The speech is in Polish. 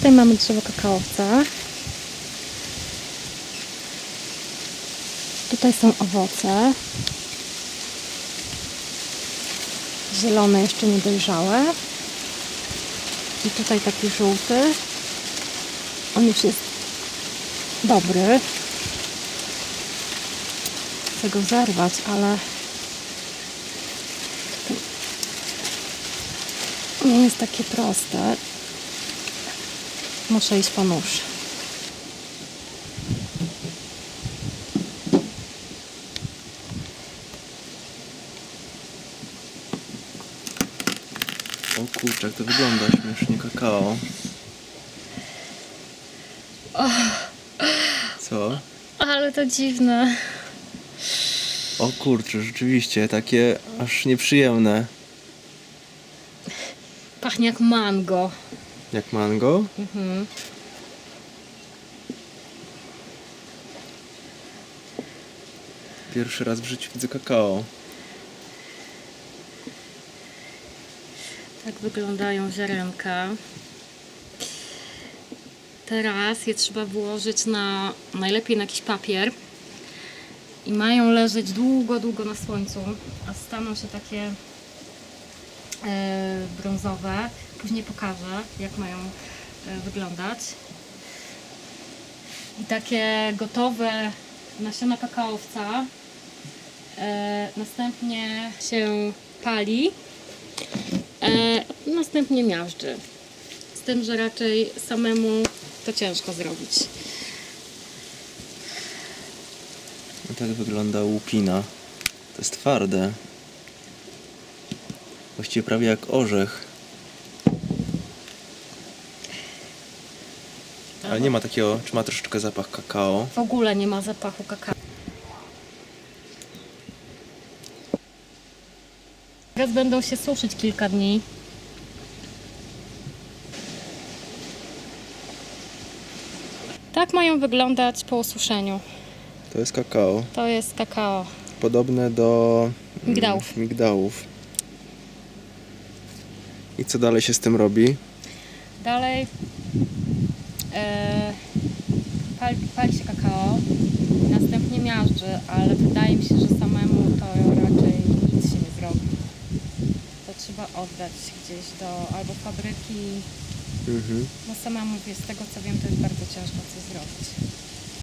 Tutaj mamy drzewo kakaowca. Tutaj są owoce. Zielone, jeszcze niedojrzałe. I tutaj taki żółty. On już jest dobry. Chcę go zerwać, ale nie jest takie proste. Muszę iść po nóż. O kurczę, jak to wygląda śmiesznie, kakao. Co? Ale to dziwne. O kurczę, rzeczywiście, takie aż nieprzyjemne. Pachnie jak mango. Jak mango? Mhm. Pierwszy raz w życiu widzę kakao. Tak wyglądają ziarenka. Teraz je trzeba wyłożyć na najlepiej na jakiś papier i mają leżeć długo, długo na słońcu, a staną się takie brązowe. Później pokażę, jak mają e, wyglądać. I takie gotowe nasiona kakaowca e, następnie się pali E, następnie miażdży. Z tym, że raczej samemu to ciężko zrobić. No tak wygląda łupina. To jest twarde. Właściwie prawie jak orzech. Ale nie ma takiego, czy ma troszeczkę zapach kakao? W ogóle nie ma zapachu kakao. Teraz będą się suszyć kilka dni. Tak mają wyglądać po ususzeniu. To jest kakao. To jest kakao. Podobne do mm, Migdałów. migdałów. I co dalej się z tym robi? Dalej e, pali, pali się kakao, następnie miażdży, ale wydaje mi się, że samemu to raczej nic się nie zrobi. To trzeba oddać gdzieś do albo fabryki, Mhm. no samemu z tego co wiem to jest bardzo ciężko coś zrobić.